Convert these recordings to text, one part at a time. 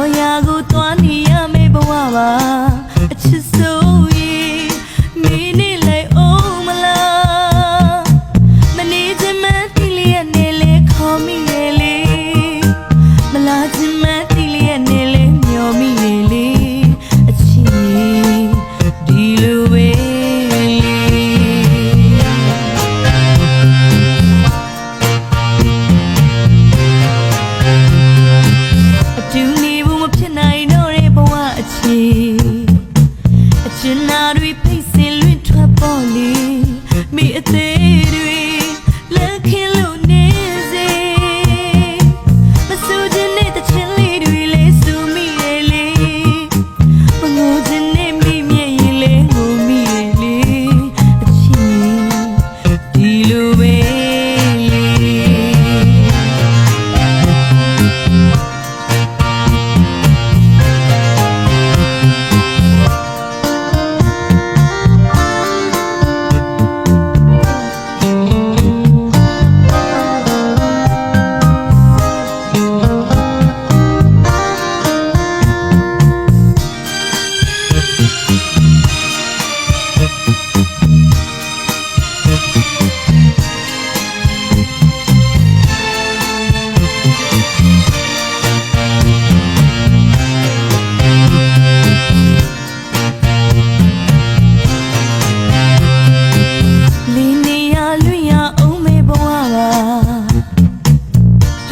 တော်ရာကိုသွားနေရမေဘဝပါ ရှင်နာတွေဖိတ်စင်လွင့်ထွက်ပေါ်လေမိအသေးတွေ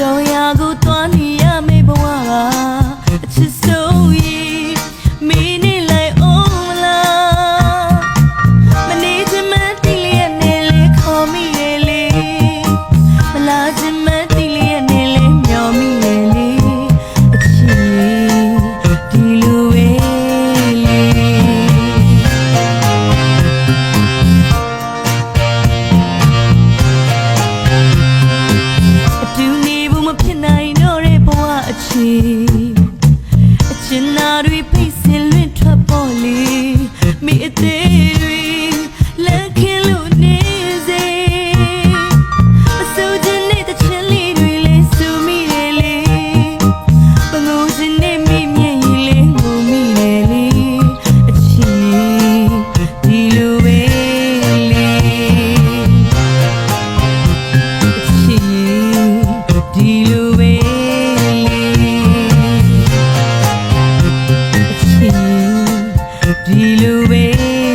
တောင်ရာကိုသွားနေရမေဘဝကအချစ်ဆို You.